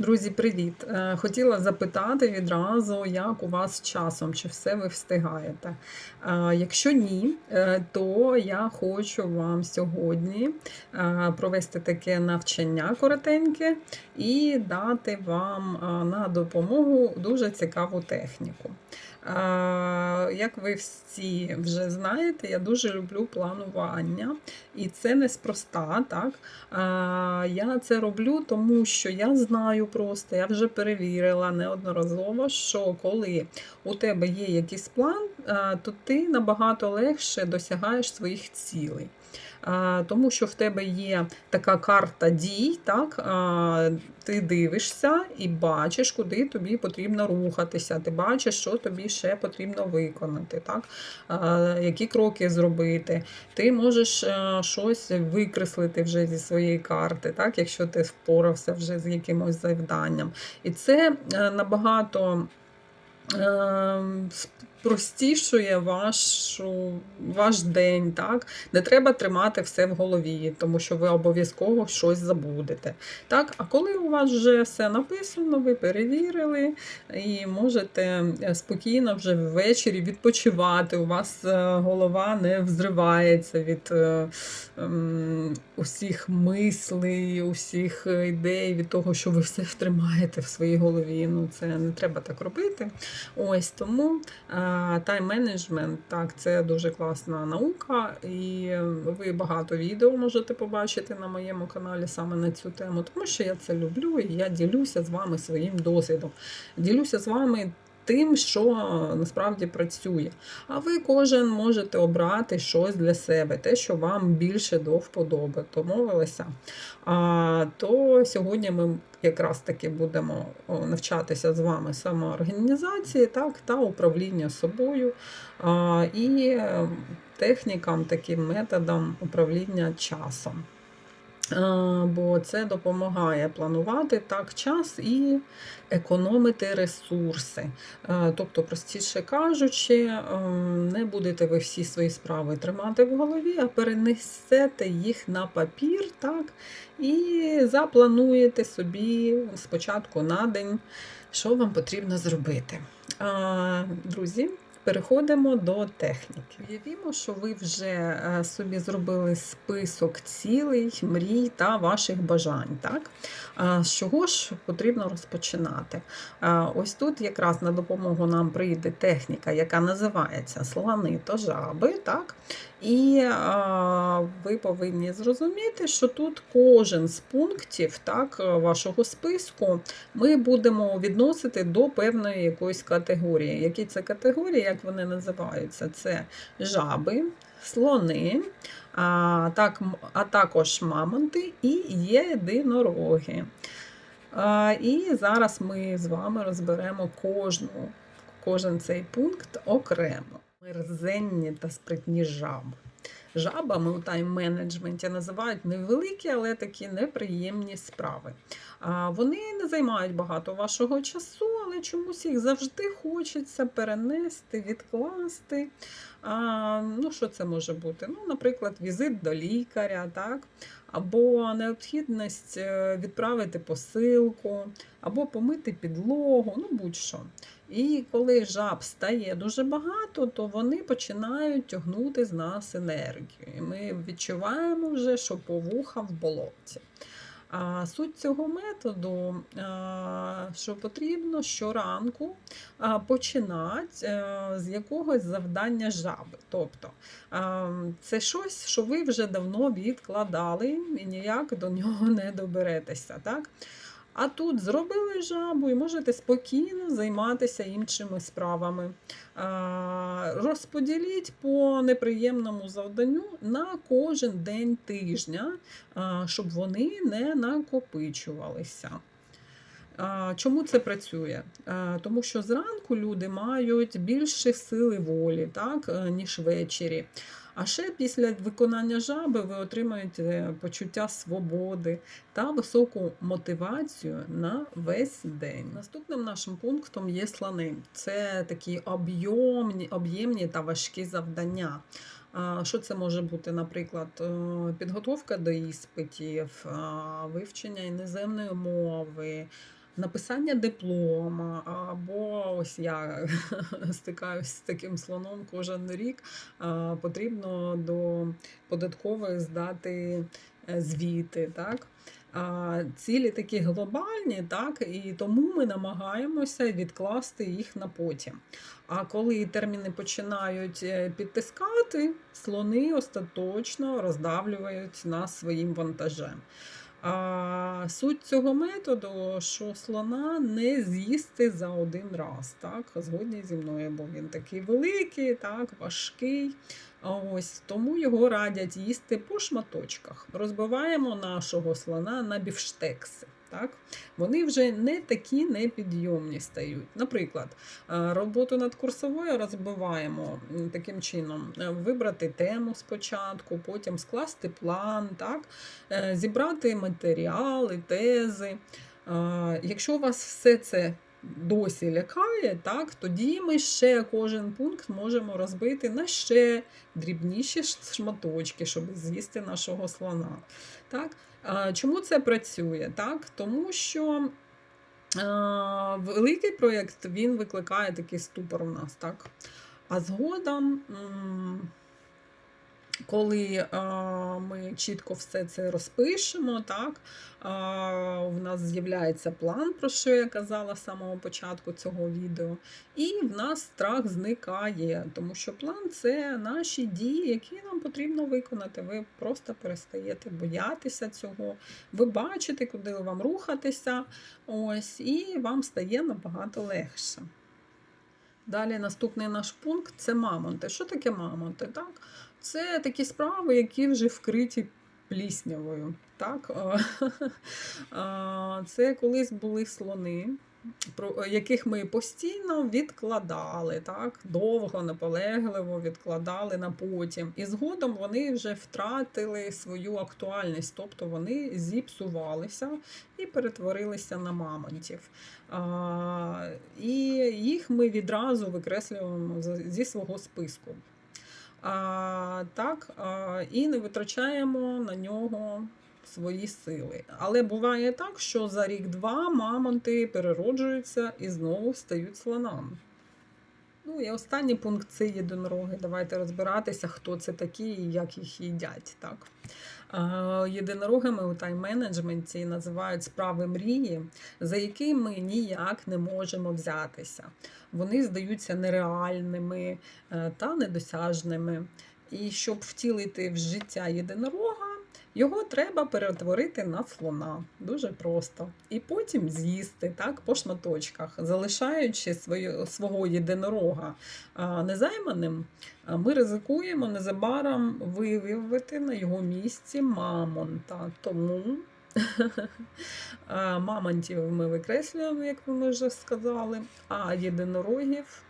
Друзі, привіт! Е, Хотіла запитати відразу, як у вас з часом, чи все ви встигаєте. Е, Якщо ні, е, то я хочу вам сьогодні провести таке навчання коротеньке і дати вам на допомогу дуже цікаву техніку. Як ви всі вже знаєте, я дуже люблю планування, і це неспроста, так? Я це роблю, тому що я знаю просто, я вже перевірила неодноразово, що коли у тебе є якийсь план, то ти набагато легше досягаєш своїх цілей. Тому що в тебе є така карта дій, так? ти дивишся і бачиш, куди тобі потрібно рухатися. Ти бачиш, що тобі ще потрібно виконати, так? які кроки зробити. Ти можеш е, щось викреслити вже зі своєї карти, так? якщо ти впорався вже з якимось завданням. І це е, набагато е, простішує вашу, ваш день. Так? Не треба тримати все в голові, тому що ви обов'язково щось забудете. Так? А коли у вас вже все написано, ви перевірили і можете е, спокійно вже ввечері відпочивати. У вас е, голова не взривається від е, ем, усіх мислей, усіх ідей, від того, що ви все тримаєте в своїй голові. Ну, це не треба так робити. Ось тому тайм-менеджмент, так, це дуже класна наука, і ви багато відео можете побачити на моєму каналі саме на цю тему, тому що я це люблю і я ділюся з вами своїм досвідом. Ділюся з вами. Тим, що насправді працює. А ви кожен можете обрати щось для себе, те, що вам більше до вподоби. Домовилися. А, То сьогодні ми якраз таки будемо навчатися з вами самоорганізації так, та управління собою а, і е, технікам, таким методам управління часом. Бо це допомагає планувати так час і економити ресурси. Тобто, простіше кажучи, не будете ви всі свої справи тримати в голові, а перенесете їх на папір, так, і заплануєте собі спочатку на день, що вам потрібно зробити. Друзі. Переходимо до техніки. Уявімо, що ви вже е, собі зробили список цілей, мрій та ваших бажань. Так? З чого ж потрібно розпочинати? Ось тут якраз на допомогу нам прийде техніка, яка називається слони та жаби. Так? І а, ви повинні зрозуміти, що тут кожен з пунктів так, вашого списку ми будемо відносити до певної якоїсь категорії. Які це категорії, як вони називаються? Це жаби, слони, а, так, а також мамонти і єдинороги. А, І зараз ми з вами розберемо кожну, кожен цей пункт окремо. Мерзенні та спритні жаби. Жабами у тайм-менеджменті називають невеликі, але такі неприємні справи. Вони не займають багато вашого часу, чомусь їх завжди хочеться перенести, відкласти. А, Ну, Що це може бути? Ну, Наприклад, візит до лікаря, так? або необхідність е, відправити посилку, або помити підлогу, ну будь-що. І коли жаб стає дуже багато, то вони починають тягнути з нас енергію. І ми відчуваємо вже, що повуха в болоті. А Суть цього методу, що потрібно щоранку починати е, з якогось завдання жаби. Тобто це щось, що ви вже давно відкладали і ніяк до нього не доберетеся. Так? А тут зробили жабу і можете спокійно займатися іншими справами. Розподіліть по неприємному завданню на кожен день тижня, щоб вони не накопичувалися. Чому це працює? Тому що зранку люди мають більше сили волі, так, е, ніж ввечері. А ще після виконання жаби ви отримаєте почуття свободи та високу мотивацію на весь день. Наступним нашим пунктом є слони. Це такі об'ємні об'ємні та важкі завдання. Що це може бути, наприклад, е, підготовка до іспитів, вивчення іноземної мови, написання диплома, або ось я стикаюсь з таким слоном кожен рік. Потрібно до податкової здати е, звіти. Так? Цілі такі глобальні, так, і тому ми намагаємося відкласти їх на потім. А коли терміни починають е, підтискати, слони остаточно роздавлюють нас своїм вантажем. А суть цього методу, що слона не з'їсти за один раз. Так? Згодні зі мною, бо він такий великий, так, важкий. Ось тому його радять їсти по шматочках. Розбиваємо нашого слона на бівштекси. Так? Вони вже не такі непідйомні стають. Наприклад, е, роботу над курсовою розбиваємо таким чином: е, вибрати тему спочатку, потім скласти план, так? е, зібрати матеріали, тези. Якщо у вас все це досі лякає, так, тоді ми ще кожен пункт можемо розбити на ще дрібніші шматочки, щоб з'їсти нашого слона. Так? Чому це працює? Так? Тому що великий проєкт він викликає такий ступор у нас. Так? А згодом. Коли ми чітко все це розпишемо, так, в нас з'являється план, про що я казала з самого початку цього відео, і в нас страх зникає, тому що план це наші дії, які нам потрібно виконати. Ви просто перестаєте боятися цього, ви бачите, куди вам рухатися, ось, і вам стає набагато легше. Далі наступний наш пункт це мамонти. Що таке мамонти? Так? Це такі справи, які вже вкриті пліснявою. Так? Це колись були слони, про яких ми постійно відкладали, так? довго, наполегливо відкладали на потім. І згодом вони вже втратили свою актуальність, тобто вони зіпсувалися і перетворилися на мамонтів. А, І їх ми відразу викреслюємо зі свого списку. А, так, а, і не витрачаємо на нього свої сили. Але буває так, що за рік-два мамонти перероджуються і знову стають слонами. Ну і останній пункт це єдинороги. Давайте розбиратися, хто це такі і як їх їдять. Так? Єдинорогами у тайм-менеджменті називають справи мрії, за які ми ніяк не можемо взятися. Вони здаються нереальними е, та недосяжними. І щоб втілити в життя єдинорога, його треба перетворити на слона. Дуже просто. І потім з'їсти так, по шматочках, залишаючи свою, свого єдинорога незайманим, ми ризикуємо незабаром виявити на його місці мамонта. Тому мамонтів ми викреслюємо, як ми вже сказали, а єдинорогів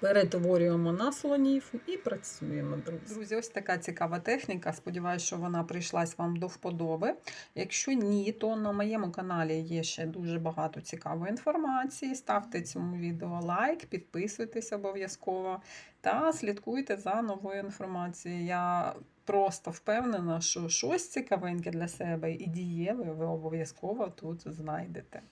перетворюємо на слонів і працюємо, друзі. Друзі, ось така цікава техніка. Сподіваюсь, що вона прийшлась вам до вподоби. Якщо ні, то на моєму каналі є ще дуже багато цікавої інформації. Ставте цьому відео лайк, підписуйтесь обов'язково та слідкуйте за новою інформацією. Я просто впевнена, що щось цікавеньке для себе і дієве ви обов'язково тут знайдете.